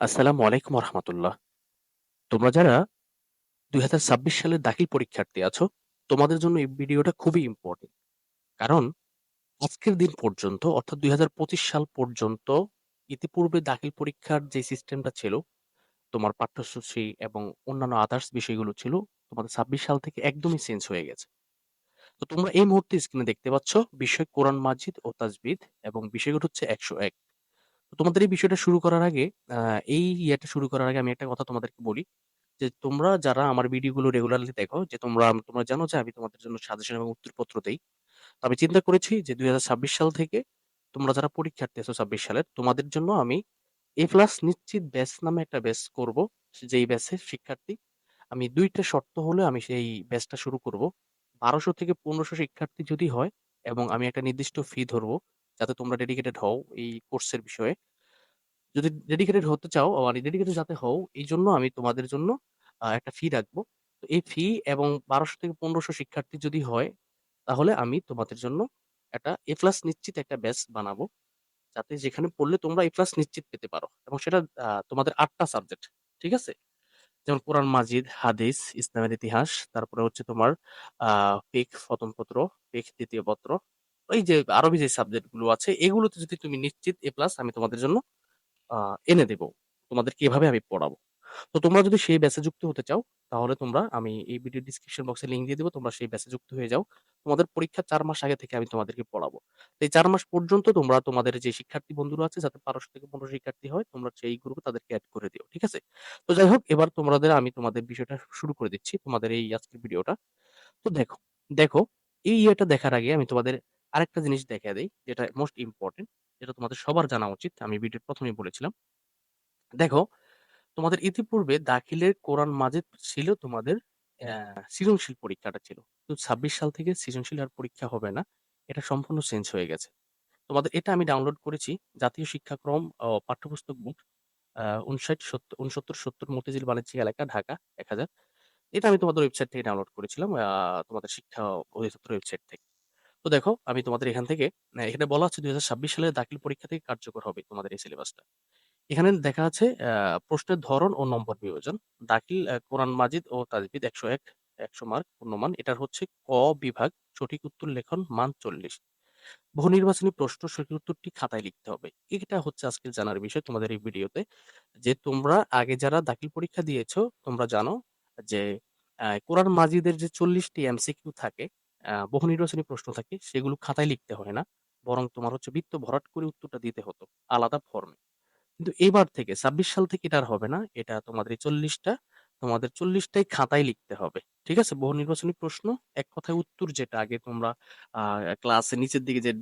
আসসালামু আলাইকুম রহমতুল্লাহ। তোমরা যারা ২০২৬ সালের দাখিল পরীক্ষার্থী আছো, তোমাদের জন্য এই ভিডিওটা খুবই ইম্পোর্টেন্ট। কারণ আজকের দিন পর্যন্ত অর্থাৎ ২০২৫ সাল পর্যন্ত ইতিপূর্বে দাখিল পরীক্ষার যে সিস্টেমটা ছিল, তোমার পাঠ্যসূচি এবং অন্যান্য আদার্স বিষয়গুলো ছিল, তোমাদের ২৬ সাল থেকে একদমই চেঞ্জ হয়ে গেছে। তো তোমরা এই মুহূর্তে স্ক্রিনে দেখতে পাচ্ছ বিষয় কোরআন মাজিদ ও তাজবিদ এবং বিষয়গুলো হচ্ছে ১০১। তোমাদের এই বিষয়টা শুরু করার আগে, আ, এই ইয়েটা শুরু করার আগে আমি একটা কথা তোমাদেরকে বলি যে, তোমরা যারা আমার ভিডিওগুলো রেগুলারলি দেখো, যে তোমরা তোমরা জানো যে আমি তোমাদের জন্য সাজেশন এবং উত্তরপত্র দেই। তো আমি চিন্তা করেছি যে ২০২৬ সাল থেকে তোমরা যারা পরীক্ষার্থী আছো ২৬ সালের, তোমাদের জন্য আমি এ প্লাস নিশ্চিত ব্যাচ নামে একটা ব্যাচ করব। যেই ব্যাচের শিক্ষার্থী আমি দুইটা শর্ত হলে আমি সেই ব্যাচটা শুরু করব। বারোশো থেকে পনেরোশো শিক্ষার্থী যদি হয় এবং আমি একটা নির্দিষ্ট ফি ধরবো, যাতে তোমরা ডেডিকেটেড হও এই কোর্সের বিষয়ে। যদি ডেডিকেটেড হতে চাও মানে ডেডিকেটেড যাতে হও এই জন্য আমি তোমাদের জন্য আ একটা ফি রাখব। তো এই ফি এবং বারোশো থেকে পনেরোশো শিক্ষার্থী যদি হয়, তাহলে আমি তোমাদের জন্য একটা এ প্লাস নিশ্চিত একটা ব্যাচ বানাবো। যাতে যেখানে পড়লে তোমরা এ প্লাস নিশ্চিত পেতে পারো। এবং সেটা আ তোমাদের আটটা সাবজেক্ট। ঠিক আছে? যেমন কোরআন মাজিদ, হাদিস, ইসলামের ইতিহাস, তারপরে হচ্ছে তোমার আ ফিকহ প্রথম পত্র, ফিকহ দ্বিতীয় পত্র। এই যে আরবি যে সাবজেক্টগুলো আছে এগুলোতে যদি তুমি নিশ্চিত এ প্লাস আমি তোমাদের জন্য এনে দেব। তোমাদেরকে এভাবে আমি পড়াবো। তো তোমরা যদি সেই ব্যাচে যুক্ত হতে চাও, তাহলে তোমরা আমি এই ভিডিও ডেসক্রিপশন বক্সে লিংক দিয়ে দিব। তোমরা সেই ব্যাচে যুক্ত হয়ে যাও। তোমাদের পরীক্ষার ৪ মাস আগে থেকে আমি তোমাদেরকে পড়াবো। এই ৪ মাস পর্যন্ত তোমরা তোমাদের যে শিক্ষার্থী বন্ধুরা আছে যাতে ১২০০ থেকে পনেরো শিক্ষার্থী হয়, তোমরা সেই গ্রুপে তাদেরকে অ্যাড করে দিও। ঠিক আছে? তো যাই হোক এবার তোমাদের আমি তোমাদের বিষয়টা শুরু করে দিচ্ছি। তোমাদের এই আজকের ভিডিওটা। তো দেখো, দেখো এই ইয়েটা দেখার আগে আমি তোমাদের আরেকটা জিনিস দেখায় দেই যেটা মোস্ট ইম্পোর্টেন্ট যেটা তোমাদের সবার জানা উচিত। আমি ভিডিওর ১ম এই বলেছিলাম। দেখো, তোমাদের ইতিপূর্বে দাখিলের কোরআন মাজিদ ছিল তোমাদের সৃজনশীল পরীক্ষাটা ছিল। তো ২৬ সাল থেকে সৃজনশীল আর পরীক্ষা হবে না। এটা সম্পূর্ণ চেঞ্জ হয়ে গেছে। তোমাদের এটা আমি ডাউনলোড করেছি জাতীয় শিক্ষাক্রম পাঠ্যপুস্তক বুক আ ৫৯ সত্ত ৬৯ ৭০ মতিঝিল বাণিজ্যিক এলাকা, ঢাকা ১০০০। এটা আমি তোমাদের ওয়েবসাইট থেকে ডাউনলোড করেছিলাম। তোমাদের শিক্ষা অধিদপ্তরের ওয়েবসাইট থেকে। তো দেখো আমি তোমাদের এখান থেকে এখানে বলা আছে ২০২৬ সালে দাখিল পরীক্ষা থেকে কার্যকর হবে তোমাদের এই সিলেবাসটা। এখানে দেখা আছে প্রশ্নের ধরন ও নম্বর বিভাজন। দাখিল কোরআন মাজিদ ও তাজবিদ ১০১ ১০০ মার্ক পূর্ণমান। এটার হচ্ছে ক বিভাগ সঠিক উত্তর লেখন মান ৪০। বহু নির্বাচনী প্রশ্ন সঠিক উত্তরটি খাতায় লিখতে হবে। এটা হচ্ছে আজকে জানার বিষয় তোমাদের এই ভিডিওতে। যে তোমরা আগে যারা দাখিল পরীক্ষা দিয়েছ তোমরা জানো যে কোরআন মাজিদের যে চল্লিশটি এমসিকিউ থাকে, অ্যা বহু নির্বাচনী প্রশ্ন থাকে, সেগুলো খাতায় লিখতে হয় না। বরং তোমার হচ্ছে বৃত্ত ভরাট করে উত্তরটা দিতে হতো আলাদা ফর্মে। কিন্তু এবার থেকে ২৬ সাল থেকে এটা আর হবে না। এটা তোমাদের চল্লিশটা ৪০ টা তোমাদের ৪০ টাই খাতায় লিখতে হবে। ঠিক আছে? বহু নির্বাচনী প্রশ্ন এক কথায় উত্তর যেটা আগে তোমরা ক্লাসে নিচের দিকে যে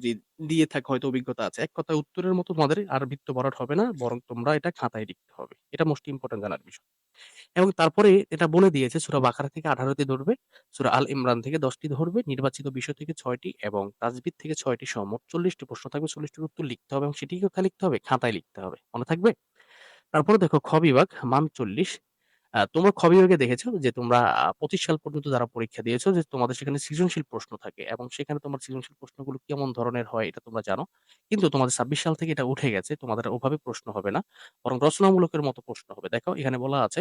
দিয়ে থাকো হয়তো অভিজ্ঞতা আছে। এক কথায় উত্তরের মতো তোমাদের আর বৃত্ত ভরাট হবে না। বরং তোমরা এটা খাতায় লিখতে হবে। এটা মোস্ট ইম্পোর্টেন্ট জানার বিষয়। এবং তারপরে এটা বলে দিয়েছে সূরা বাকারা থেকে ১৮ টি ধরবে, সূরা আল ইমরান থেকে দশটি ধরবে, নির্বাচিত বিষয় থেকে ছয়টি এবং তাজবিদ থেকে ৬ টি সহ ৪০ প্রশ্ন থাকবে। ৪০ টির উত্তর লিখতে হবে এবং সেটিই কোথায় লিখতে হবে? খাতায় লিখতে হবে। মনে থাকবে? তারপরে দেখো খ বিভাগ মান ৪০ আ তোমরা খ বিভাগে দেখেছ যে তোমরা পঁচিশ সাল পর্যন্ত যারা পরীক্ষা দিয়েছ যে তোমাদের সেখানে সৃজনশীল প্রশ্ন থাকে এবং সেখানে তোমার সৃজনশীল প্রশ্নগুলো কেমন ধরনের হয় এটা তোমরা জানো। কিন্তু তোমাদের ২৬ সাল থেকে এটা উঠে গেছে। তোমাদের ওভাবে প্রশ্ন হবে না। বরং রচনামূলকের মতো প্রশ্ন হবে। দেখো, এখানে বলা আছে,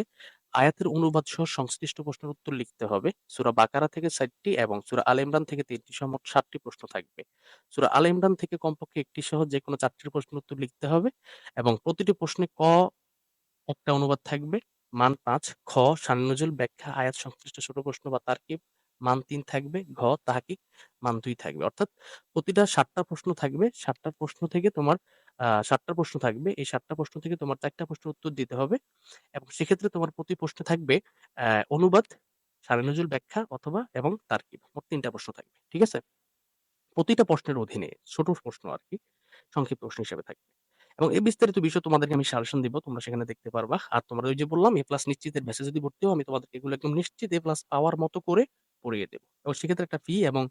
আয়াতের অনুবাদ সহ সংশ্লিষ্ট প্রশ্নের উত্তর লিখতে হবে। সুরা বাকারা থেকে ৪ টি এবং সূরা আল ইমরান থেকে ৩ টি সহ মোট ৭ টি প্রশ্ন থাকবে। সুরা আল ইমরান থেকে কমপক্ষে একটি সহ যেকোনো ৪ টির প্রশ্নের উত্তর লিখতে হবে এবং প্রতিটি প্রশ্নে ক একটা অনুবাদ থাকবে। মান ৫ খ শান-নজুল, ব্যাখ্যা, আয়াত সংশ্লিষ্ট ছোট প্রশ্ন বা তারকিব মান ৩ থাকবে। ঘ তাহকিক মান ২ থাকবে। অর্থাৎ প্রতিটা ৭ টা প্রশ্ন থাকবে। ৭ টা প্রশ্ন থেকে তোমার আ ৭ টা প্রশ্ন থাকবে। এই ৭ টা প্রশ্ন থেকে তোমার ৪ টা প্রশ্নের উত্তর দিতে হবে এবং সেক্ষেত্রে তোমার প্রতি প্রশ্নে থাকবে অনুবাদ, শান-নজুল, ব্যাখ্যা অথবা এবং তারকিব। মোট ৩ টা প্রশ্ন থাকবে। ঠিক আছে? প্রতিটা প্রশ্নের অধীনে ছোট প্রশ্ন আরকি সংক্ষিপ্ত প্রশ্ন হিসেবে থাকবে। এবং এই বিস্তারিত বিষয় তোমাদেরকে আমি সাজেশন দিব। তোমরা সেখানে দেখতে পারবা। আর তোমরা ওই যে বললাম এ প্লাস নিশ্চিতের ব্যাচে যদি ভর্তি হও আমি তোমাদেরকে এগুলো একদম নিশ্চিত এ প্লাস পাওয়ার মতো করে পড়িয়ে দেবো এবং সেক্ষেত্রে একটা ফি এবং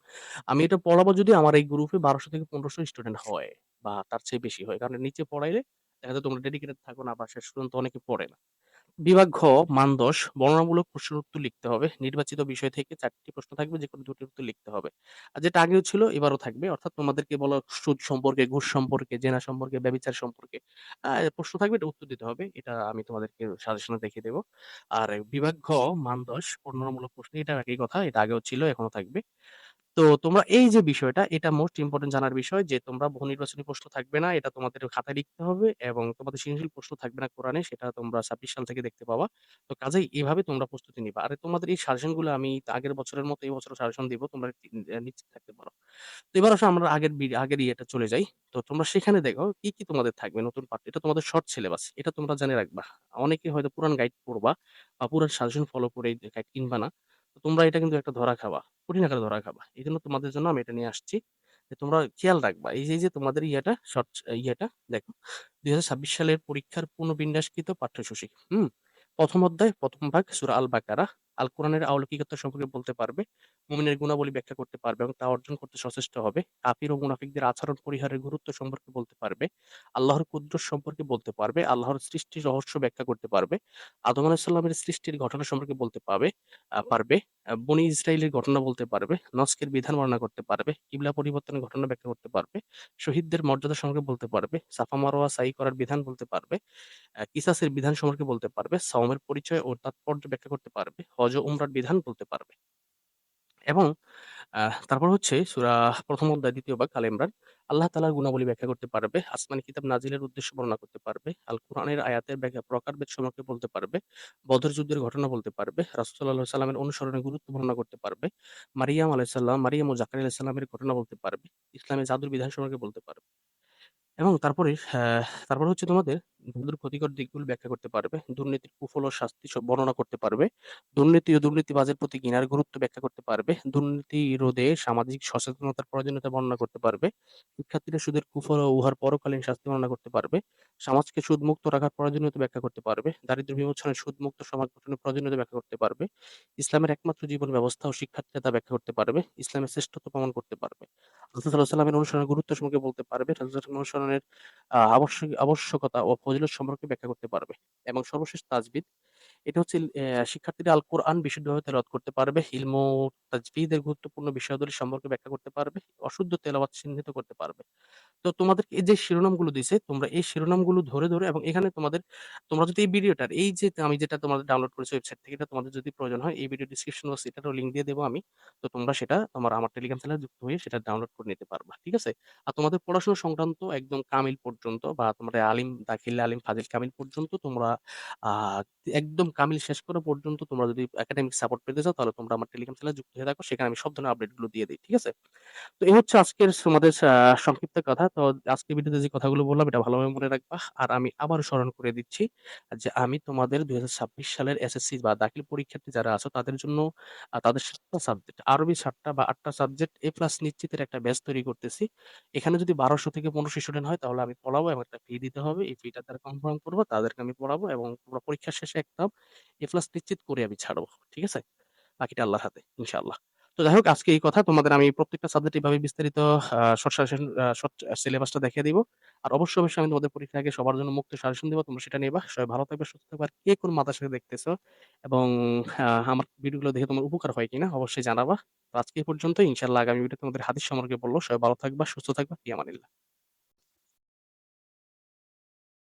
আমি এটা পড়াবো যদি আমার এই গ্রুপে বারোশো থেকে পনেরোশো স্টুডেন্ট হয় বা তার চেয়ে বেশি হয়। কারণ নিচে পড়াইলে দেখা যায় তোমরা ডেডিকেটেড থাকো না বা শেষ পর্যন্ত অনেকে পড়ে না। বিভাগ ঘ মান ১০ বর্ণনামূলক প্রশ্নের উত্তর লিখতে হবে। নির্বাচিত বিষয় থেকে চারটি প্রশ্ন থাকবে যেকোনো ২ টির উত্তর লিখতে হবে। আর যেটা আগেও ছিল এবারও থাকবে। অর্থাৎ তোমাদেরকে বলা সুদ সম্পর্কে, ঘুষ সম্পর্কে, জেনা সম্পর্কে, ব্যভিচার সম্পর্কে প্রশ্ন থাকবে এটা উত্তর দিতে হবে। এটা আমি তোমাদেরকে সাজেশনে দেখিয়ে দেব। আর বিভাগ ঘ মান ১০ বর্ণনামূলক প্রশ্ন এটা একই কথা। এটা আগেও ছিল এখনও থাকবে। তো তোমরা এই যে বিষয়টা এটা মোস্ট ইম্পোর্টেন্ট জানার বিষয় যে তোমরা বহু নির্বাচনী প্রশ্ন থাকবে না। এটা তোমাদের খাতায় লিখতে হবে এবং তোমাদের সৃজনশীল প্রশ্ন থাকবে না কোরআনে সেটা তোমরা ২৬ সাল থেকে দেখতে পাবা। তো কাজেই এভাবে তোমরা প্রস্তুতি নিবা। আর তোমাদের এই সাজেশনগুলো আমি আগের বছরের মতো এই বছরও সাজেশন দিব। তোমরা নিশ্চিত থাকতে পারো। তো এবার আসো আমরা আগের আগের ইয়েটা চলে যাই। তো তোমরা সেখানে দেখো কি, কি তোমাদের থাকবে নতুন পাঠ্য। এটা তোমাদের শর্ট সিলেবাস। এটা তোমরা জেনে রাখবা। অনেকে হয়তো পুরান গাইড পড়বা বা পুরান সাজেশন ফলো করে গাইড কিনবা না। তো তোমরা এটা কিন্তু একটা ধরা খাবা। কঠিন আকারে ধরা খাবা। এই জন্য তোমাদের জন্য আমি এটা নিয়ে আসছি। যে তোমরা খেয়াল রাখবা। এই যে, তোমাদের ইয়েটা শর্ট ইয়েটা দেখো ২০২৬ সালের পরীক্ষার পুনর্বিন্যাসকৃত পাঠ্যসূচি। হুম? প্রথম অধ্যায় প্রথম ভাগ সুরা আল বাকারা। আল কোরআনের আউলকিকতা সম্পর্কে বলতে পারবে। মুমিনের গুণাবলী ব্যাখ্যা করতে পারবে এবং তা অর্জন করতে সচেষ্ট হবে। কাফির ও মুনাফিকদের আচরণ, পরিহারের গুরুত্ব সম্পর্কে বলতে পারবে। আল্লাহর কুদরত সম্পর্কে বলতে পারবে। আল্লাহর সৃষ্টির রহস্য ব্যাখ্যা করতে পারবে। আদম আলাইহিস সালামের সৃষ্টির ঘটনা সম্পর্কে বলতে আ পারবে। বনি ইসরাইলের ঘটনা বলতে পারবে। নস্কের বিধান বর্ণনা করতে পারবে। কিবলা পরিবর্তনের ঘটনা ব্যাখ্যা করতে পারবে। শহীদদের মর্যাদা সম্পর্কে বলতে পারবে। সাফা মারোয়া সাই করার বিধান বলতে পারবে। কিসাসের বিধান সম্পর্কে বলতে পারবে। সাওমের পরিচয় ও তাৎপর্য ব্যাখ্যা করতে পারবে। হজ ও উমরার বিধান বলতে পারবে। এবং তারপর হচ্ছে সূরা প্রথম অধ্যায়, দ্বিতীয় ভাগ, আল ইমরান। আল্লাহ তাআলার গুণাবলী ব্যাখ্যা করতে পারবে। আসমানি কিতাব নাজিলের উদ্দেশ্য বর্ণনা করতে পারবে। আল কোরআনের আয়াতের ব্যাখ্যা প্রকারভেদ সম্পর্কে বলতে পারবে। বদর যুদ্ধের ঘটনা বলতে পারবে। রাসুল্লাহ সাল্লামের অনুসরণের গুরুত্ব বর্ণনা করতে পারবে। মারিয়াম আলাইহিস মারিয়াম ও জাকারিয়া আলাইহিস সালামের ঘটনা বলতে পারবে। ইসলামের জাদুর বিধান সম্পর্কে বলতে পারবে। এবং তারপরে তারপর হচ্ছে তোমাদের জাদুর ক্ষতিকর দিকগুলো ব্যাখ্যা করতে পারবে। দুর্নীতির কুফল ও শাস্তি সব বর্ণনা করতে পারবে। দুর্নীতি ও দুর্নীতিবাজের প্রতি ঘৃণার গুরুত্ব ব্যাখ্যা করতে পারবে। দুর্নীতি রোধে সামাজিক সচেতনতার প্রয়োজনীয়তা বর্ণনা করতে পারবে। শিক্ষার্থীরা সুদের কুফল ও উহার পরকালীন শাস্তি বর্ণনা করতে পারবে। সমাজকে সুদমুক্ত রাখার প্রয়োজনীয়তা ব্যাখ্যা করতে পারবে। দারিদ্র্য বিমোচনে সুদমুক্ত সমাজ গঠনের প্রয়োজনীয়তা ব্যাখ্যা করতে পারবে। ইসলামের একমাত্র জীবন ব্যবস্থা ও শিক্ষার্থীরা তা ব্যাখ্যা করতে পারবে। ইসলামের শ্রেষ্ঠত্ব প্রমাণ করতে পারবে। রাসূল সাল্লাল্লাহু অনুসরণের গুরুত্ব সম্পর্কে বলতে পারবে। রাসুল অনুসরণের আবশ্যক, আবশ্যকতা ও ফজিলত সম্পর্কে ব্যাখ্যা করতে পারবে। এবং সর্বশেষ তাজবিদ। এটা হচ্ছে শিক্ষার্থীরা আল কোরআন বিশুদ্ধভাবে তেলাওয়াত করতে পারবে। হিলম তাজবিদের গুরুত্বপূর্ণ বিষয়গুলি সম্পর্কে ব্যাখ্যা করতে পারবে। অশুদ্ধ তেলাওয়াত চিহ্নিত করতে পারবে। তো তোমাদেরকে এই যে শিরোনামগুলো দিছে, তোমরা এই শিরোনামগুলো ধরে, ধরে এবং এখানে তোমাদের তোমরা যদি এই ভিডিওটার এই যে আমি যেটা তোমাদের ডাউনলোড করেছি ওয়েবসাইট থেকে এটা তোমাদের যদি প্রয়োজন হয় এই ভিডিও ডেসক্রিপশন বক্সে এটারও লিংক দিয়ে দেব আমি। তো তোমরা সেটা তোমার আমার টেলিগ্রাম চ্যানেলে যুক্ত হয়ে সেটা ডাউনলোড করে নিতে পারবা। ঠিক আছে? আর তোমাদের পড়াশোনা সংক্রান্ত একদম কামিল পর্যন্ত বা তোমরা আলিম, দাখিল, আলিম, ফাজিল, কামিল পর্যন্ত তোমরা একদম কামিল শেষ করা পর্যন্ত তোমরা যদি একাডেমিক সাপোর্ট পেতে চাও তাহলে তোমরা আমার টেলিগ্রাম চ্যানেলে যুক্ত হয়ে থাকো। সেখানে আমি সব ধরনের আপডেটগুলো দিয়ে দিই ঠিক আছে? তো এই হচ্ছে আজকের তোমাদের সংক্ষিপ্ত কথা। তো আজকের ভিডিওতে যে কথাগুলো বললাম, এটা ভালোভাবে মনে রাখবা। আর আমি আবারও স্মরণ করে দিচ্ছি যে আমি তোমাদের ২০২৬ সালের এসএসসি বা দাখিল পরীক্ষার্থী যারা আছো, তাদের জন্য তাদের ৭ টা সাবজেক্ট, আরবি ৭ টা বা ৮ টা সাবজেক্ট এ প্লাস নিশ্চিতের একটা ব্যাচ তৈরি করতেছি। এখানে যদি বারোশো থেকে ১৫০০ স্টুডেন্ট হয়, তাহলে আমি পড়াবো এবং একটা ফি দিতে হবে। এই ফিটা তারা কনফার্ম করবা, তাদেরকে আমি পড়াবো এবং তোমরা পরীক্ষার শেষে একদম এ প্লাস নিশ্চিত করে আমি ছাড়বো। ঠিক আছে? বাকিটা আল্লাহর হাতে, ইনশাআল্লাহ। তো যাই হোক আজকে এই কথা তোমাদের আমি প্রত্যেকটা সাবজেক্ট এইভাবে বিস্তারিত শর্ট সাজেশন শর্ট সিলেবাসটা দেখিয়ে দিব। আর অবশ্যই, অবশ্যই আমি তোমাদের পরীক্ষার আগে সবার জন্য মুক্ত সাজেশন দেবো তোমরা সেটা নেবা সবাই ভালো থাকবে, সুস্থ থাকবে। আর কে কোন মাদ্রাসা দেখতেছো এবং আমার ভিডিওগুলো দেখে তোমার উপকার হয় কিনা অবশ্যই জানাবা। আজকে পর্যন্ত ইনশাল্লাহ আগামী ভিডিও তোমাদের হাতির সম্পর্কে বলল সবাই ভালো থাকবা, সুস্থ থাকবা। কি আমানিল্লাহ।